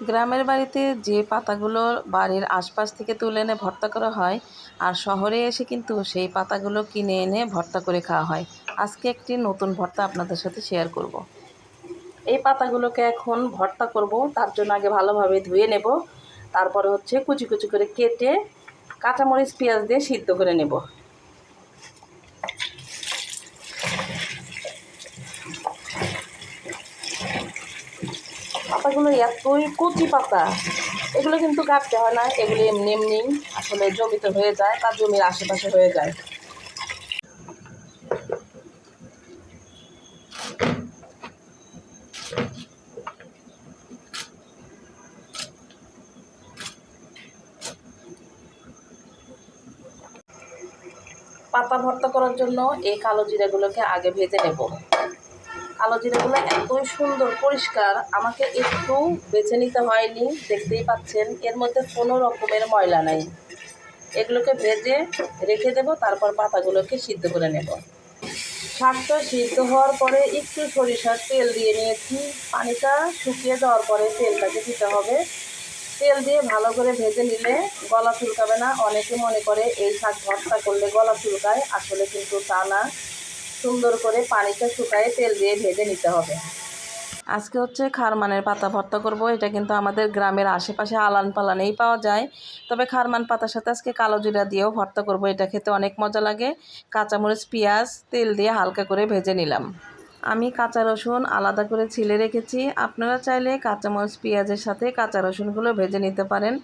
গ্রামের বাড়িতে যে পাতাগুলো বাড়ির আশপাশ থেকে তুলে এনে ভর্তা করা হয় আর শহরে এসে কিন্তু সেই পাতাগুলো কিনে এনে ভর্তা করে খাওয়া হয় আজকে একটি নতুন ভর্তা আপনাদের সাথে শেয়ার করব। এই পাতাগুলোকে এখন ভর্তা করব, তার জন্য আগে ভালোভাবে ধুয়ে নেব, তারপরে হচ্ছে কুচি কুচি করে কেটে কাঁচামরিচ, পেঁয়াজ দিয়ে সিদ্ধ করে নেব পাতাগুলো এতই কচি পাতা এগুলো কিন্তু কাটতে হয় না, এগুলো এমনি এমনি আসলে জমিতে হয়ে যায়, তার জমির আশেপাশে হয়ে যায়। পাতা ভর্তা করার জন্য এই কালো জিরাগুলোকে আগে ভেজে নেব। কালো জিরাগুলো এতই সুন্দর, পরিষ্কার। আমাকে একটু বেছে নিতে হয়নি, দেখতেই পাচ্ছেন। এর মধ্যে কোনো রকমের ময়লা নাই। এগুলোকে ভেজে রেখে দেব, তারপর পাতাগুলোকে সিদ্ধ করে নেব। শাকটা সিদ্ধ হওয়ার পরে একটু সরিষার তেল দিয়ে নিয়েছি। পানিটা শুকিয়ে যাওয়ার পরে তেলটাকে দিতে হবে। তেল দিয়ে ভালো করে ভেজে নিলে গলা চুলকাবে না। অনেকে মনে করে এই শাক ভর্তা করলে গলা চুলকায়, আসলে কিন্তু তা না। সুন্দর করে পানিটা শুকায়ে তেল দিয়ে ভেজে নিতে হবে। আজকে হচ্ছে খারমানের পাতা ভর্তা করব, এটা কিন্তু আমাদের গ্রামের আশেপাশে আলান পালানেই পাওয়া যায়। তবে খারমান পাতার সাথে আজকে কালো জিরা দিয়েও ভর্তা করব, এটা খেতে অনেক মজা লাগে। কাঁচামরিচ, পেঁয়াজ, তেল দিয়ে হালকা করে ভেজে নিলাম। আমি কাঁচা রসুন আলাদা করে ছিলে রেখেছি, আপনারা চাইলে কাঁচামরিচ, পেঁয়াজের সাথে কাঁচা রসুনগুলো ভেজে নিতে পারেন।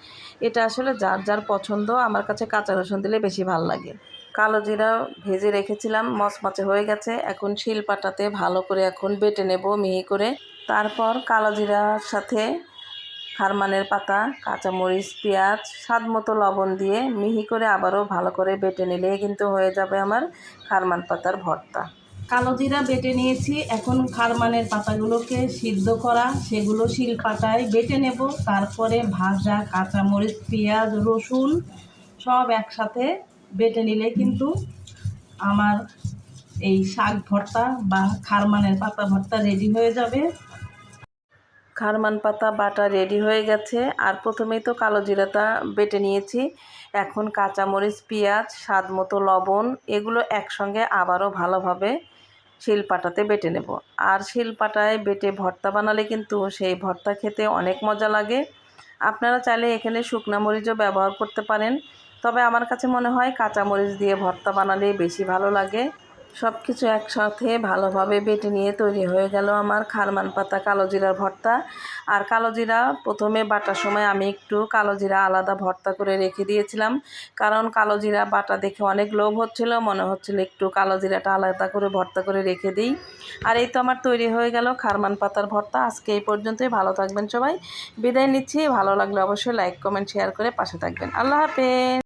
এটা আসলে যার যার পছন্দ, আমার কাছে কাঁচা রসুন দিলে বেশি ভালো লাগে। কালো জিরা ভেজে রেখেছিলাম, মচমচে হয়ে গেছে। এখন শিল পাটাতে ভালো করে এখন বেটে নেব মিহি করে। তারপর কালো জিরার সাথে খারমানের পাতা, কাঁচামরিচ, পেঁয়াজ স্বাদ মতো লবণ দিয়ে মিহি করে আবারও ভালো করে বেটে নিলে কিন্তু হয়ে যাবে আমার খারমান পাতার ভর্তা। কালো জিরা বেটে নিয়েছি, এখন খারমানের পাতাগুলোকে সিদ্ধ করা, সেগুলো শিল পাতায় বেটে নেব। তারপরে ভাজা কাঁচামরিচ, পেঁয়াজ, রসুন সব একসাথে বেটে নিলে কিন্তু আমার এই শাক ভর্তা বা খারমানের পাতা ভর্তা রেডি হয়ে যাবে। খারমান পাতা, বাটা রেডি হয়ে গেছে। আর প্রথমেই তো কালো জিরাটা বেটে নিয়েছি। এখন কাঁচামরিচ, পেঁয়াজ, স্বাদ মতো লবণ, এগুলো একসঙ্গে আবারও ভালোভাবে শিলপাটাতে বেটে নেব। আর শিলপাটায় বেটে ভর্তা বানালে কিন্তু সেই ভর্তা খেতে অনেক মজা লাগে। আপনারা চাইলে এখানে শুকনা মরিচও ব্যবহার করতে পারেন। তবে আমার কাছে মনে হয় কাঁচামরিচ দিয়ে ভর্তা বানালে বেশি ভালো লাগে। সব কিছু একসাথে ভালোভাবে বেটে নিয়ে তৈরি হয়ে গেল আমার খারমান পাতা কালো জিরার ভর্তা। আর কালো জিরা প্রথমে বাটার সময় আমি একটু কালো জিরা আলাদা ভর্তা করে রেখে দিয়েছিলাম। কারণ কালো জিরা বাটা দেখে অনেক লোভ হচ্ছিল, মনে হচ্ছিল একটু কালো জিরাটা আলাদা করে ভর্তা করে রেখে দিই। আর এই তো আমার তৈরি হয়ে গেল খারমান পাতার ভর্তা। আজকে এই পর্যন্তই, ভালো থাকবেন সবাই। বিদায় নিচ্ছি, ভালো লাগলে অবশ্যই লাইক কমেন্ট শেয়ার করে পাশে থাকবেন। আল্লাহ হাফেজ!